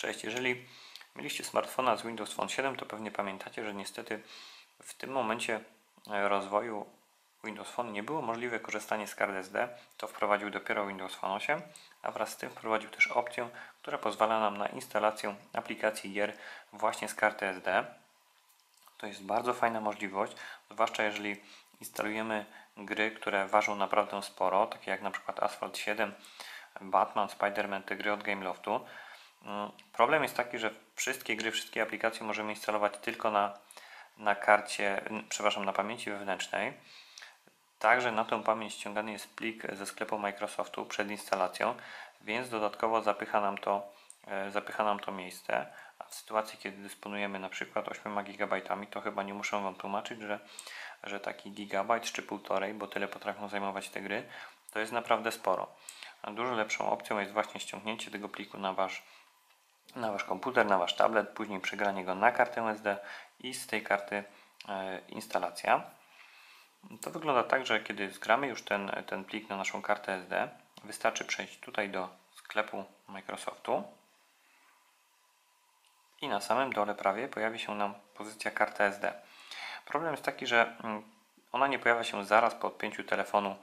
Cześć, jeżeli mieliście smartfona z Windows Phone 7, to pewnie pamiętacie, że niestety w tym momencie e, rozwoju Windows Phone nie było możliwe korzystanie z kart SD. To wprowadził dopiero Windows Phone 8, a wraz z tym wprowadził też opcję, która pozwala nam na instalację aplikacji gier właśnie z karty SD. To jest bardzo fajna możliwość, zwłaszcza jeżeli instalujemy gry, które ważą naprawdę sporo, takie jak na przykład Asphalt 7, Batman, Spider-Man, te gry od Gameloftu. Mm, Problem jest taki, że wszystkie gry, wszystkie aplikacje możemy instalować tylko na, na karcie, przepraszam, na pamięci wewnętrznej. Także na tą pamięć ściągany jest plik ze sklepu Microsoftu przed instalacją, więc dodatkowo zapycha nam to, e, zapycha nam to miejsce. A w sytuacji, kiedy dysponujemy na przykład 8 GB, to chyba nie muszę Wam tłumaczyć, że, że taki gigabajt czy półtorej, bo tyle potrafią zajmować te gry, to jest naprawdę sporo. A dużo lepszą opcją jest właśnie ściągnięcie tego pliku na Wasz na Wasz komputer, na Wasz tablet, później przegranie go na kartę SD i z tej karty e, instalacja. To wygląda tak, że kiedy zgramy już ten, ten plik na naszą kartę SD, wystarczy przejść tutaj do sklepu Microsoftu i na samym dole prawie pojawi się nam pozycja karta SD. Problem jest taki, że mm, ona nie pojawia się zaraz po odpięciu telefonu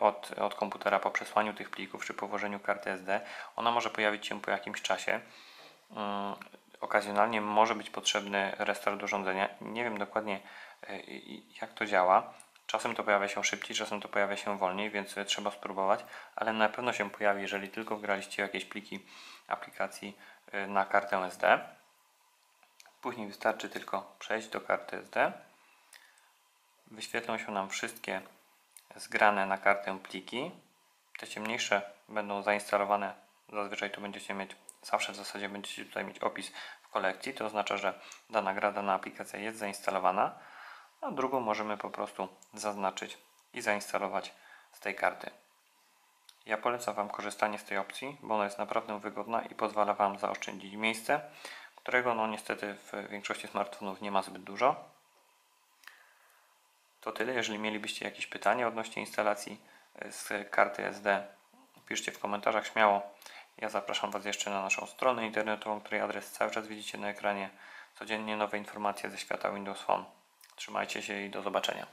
od, od komputera po przesłaniu tych plików czy po włożeniu karty SD. Ona może pojawić się po jakimś czasie. Mm, Okazjonalnie może być potrzebny restart urządzenia. Nie wiem dokładnie e, jak to działa. Czasem to pojawia się szybciej, czasem to pojawia się wolniej, więc e, trzeba spróbować, ale na pewno się pojawi, jeżeli tylko wgraliście jakieś pliki aplikacji e, na kartę SD. Później wystarczy tylko przejść do karty SD. Wyświetlą się nam wszystkie zgrane na kartę pliki. Te ciemniejsze będą zainstalowane. Zazwyczaj tu będziecie mieć, zawsze w zasadzie będziecie tutaj mieć opis w kolekcji. To oznacza, że dana gra, dana aplikacja jest zainstalowana, a drugą możemy po prostu zaznaczyć i zainstalować z tej karty. Ja polecam Wam korzystanie z tej opcji, bo ona jest naprawdę wygodna i pozwala Wam zaoszczędzić miejsce, którego no niestety w większości smartfonów nie ma zbyt dużo. To tyle. Jeżeli mielibyście jakieś pytania odnośnie instalacji e, z karty SD, piszcie w komentarzach śmiało. Ja zapraszam Was jeszcze na naszą stronę internetową, której adres cały czas widzicie na ekranie. Codziennie nowe informacje ze świata Windows Phone. Trzymajcie się i do zobaczenia.